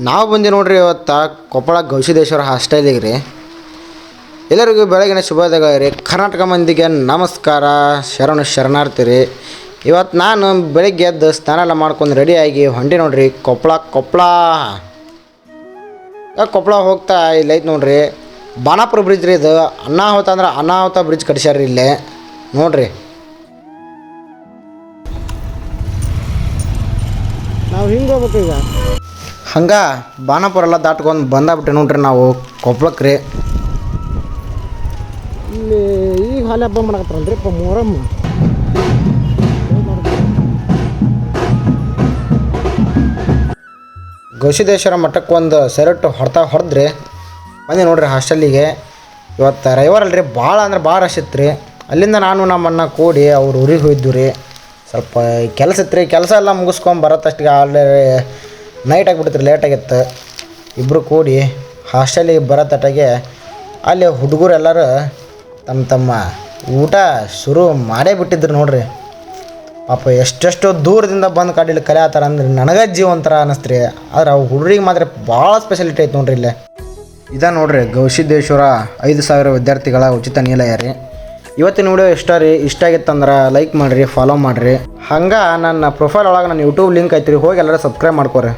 ನಾವು ಬಂದೆ ನೋಡ್ರಿ ಇವತ್ತು ಕೊಪ್ಪಳ ಗವಿಸಿದ್ದೇಶ್ವರ ಹಾಸ್ಟೆಲಿಗೆ ರೀ. ಎಲ್ಲರಿಗೂ ಬೆಳಗಿನ ಶುಭೋದಯ ರೀ. ಕರ್ನಾಟಕ ಮಂದಿಗೆ ನಮಸ್ಕಾರ. ಶರಣ ಶರಣಾರ್ಥಿ ರೀ. ಇವತ್ತು ನಾನು ಬೆಳಿಗ್ಗೆ ಎದ್ದು ಸ್ನಾನ ಎಲ್ಲ ಮಾಡ್ಕೊಂಡು ರೆಡಿಯಾಗಿ ಹೊಂಟಿ ನೋಡ್ರಿ. ಕೊಪ್ಪಳ ಕೊಪ್ಪಳ. ಕೊಪ್ಪಳ ಹೋಗ್ತಾ ಇಲ್ಲಿ ಐತೆ ನೋಡ್ರಿ. ಬಾನಾಪುರ ಬ್ರಿಡ್ಜ್ ರೀ ಇದು. ಅನಾಹುತ ಅಂದ್ರೆ ಅನಾಹುತ ಬ್ರಿಡ್ಜ್ ಕಟ್ಸ್ಯಾರ ಇಲ್ಲೇ. ನೋಡ್ರಿ. ನಾವು ಹಿಂಗೆ ಹೋಗ್ಬೇಕು ಈಗ? ಹಂಗೆ ಬಾನಪುರ ಎಲ್ಲ ದಾಟ್ಕೊಂಡು ಬಂದಾಬಿಟ್ಟೆ ನೋಡ್ರಿ ನಾವು ಕೊಪ್ಪಳಕ್ಕೆ ರೀ. ಇಲ್ಲಿ ಈಗ ಹಾಲಿ ಹಬ್ಬ ಮಾಡಕತ್ತಾರಲ್ರಿ ಮೊಹರಮ್ ಗವಿಸಿದ್ದೇಶ್ವರ ಮಠಕ್ಕೆ ಒಂದು ಸೆರಟ್ಟು ಹೊಡ್ತಾ ಹೊಡೆದ್ರಿ. ಬಂದೆ ನೋಡ್ರಿ ಹಾಸ್ಟೆಲಿಗೆ ಇವತ್ತು ರೈವರ್ ಅಲ್ರಿ ಭಾಳ ಅಂದ್ರೆ ಭಾಳ ರಶ್ ಇತ್ತು ರೀ. ಅಲ್ಲಿಂದ ನಾನು ನಮ್ಮನ್ನ ಕೂಡಿ ಅವ್ರ ಊರಿಗೆ ಹೋಗಿದ್ದು ರೀ. ಸ್ವಲ್ಪ ಕೆಲಸ ಇತ್ತು ರೀ ಕೆಲಸ ಎಲ್ಲ ಮುಗಿಸ್ಕೊಂಡು ಬರತ್ತಷ್ಟಿಗೆ ಆಲ್ರೆಡಿ ನೈಟ್ ಆಗಿಬಿಡ್ತು ಲೇಟ್ ಆಗಿತ್ತು. ಇಬ್ಬರು ಕೂಡಿ ಹಾಸ್ಟೆಲಿಗೆ ಬರೋ ತಟಗೆ ಅಲ್ಲಿ ಹುಡುಗರು ಎಲ್ಲರೂ ತಮ್ಮ ತಮ್ಮ ಊಟ ಶುರು ಮಾಡೇ ಬಿಟ್ಟಿದ್ರು ನೋಡ್ರಿ. ಪಾಪ ಎಷ್ಟೆಷ್ಟೋ ದೂರದಿಂದ ಬಂದು ಕಾಡಿಲಿ ಕಲಿಯತ್ತಾರ ಅಂದ್ರೆ ನನಗೆ ಜೀವ ಒಂಥರ ಅನ್ನಿಸ್ತು ರೀ ಆದ್ರೆ ಅವು ಹುಡುಗರಿಗೆ ಮಾತ್ರ ಭಾಳ ಸ್ಪೆಷಾಲಿಟಿ ಐತೆ ನೋಡ್ರಿ ಇಲ್ಲೇ. ಇದ ನೋಡ್ರಿ, ಗವಿಸಿದ್ದೇಶ್ವರ ಐದು ಸಾವಿರ ವಿದ್ಯಾರ್ಥಿಗಳ ಉಚಿತ ನಿಲಯ ರೀ. ಇವತ್ತಿನ ವಿಡಿಯೋ ಇಷ್ಟ ರೀ, ಇಷ್ಟ ಆಗಿತ್ತಂದ್ರೆ ಲೈಕ್ ಮಾಡಿರಿ ಫಾಲೋ ಮಾಡಿರಿ. ಹಂಗೆ ನನ್ನ ಪ್ರೊಫೈಲ್ ಒಳಗೆ ನನ್ನ ಯೂಟ್ಯೂಬ್ ಲಿಂಕ್ ಐತ್ರಿ, ಹೋಗಿ ಎಲ್ಲರೂ ಸಬ್ಸ್ಕ್ರೈಬ್ ಮಾಡ್ಕೊರಿ.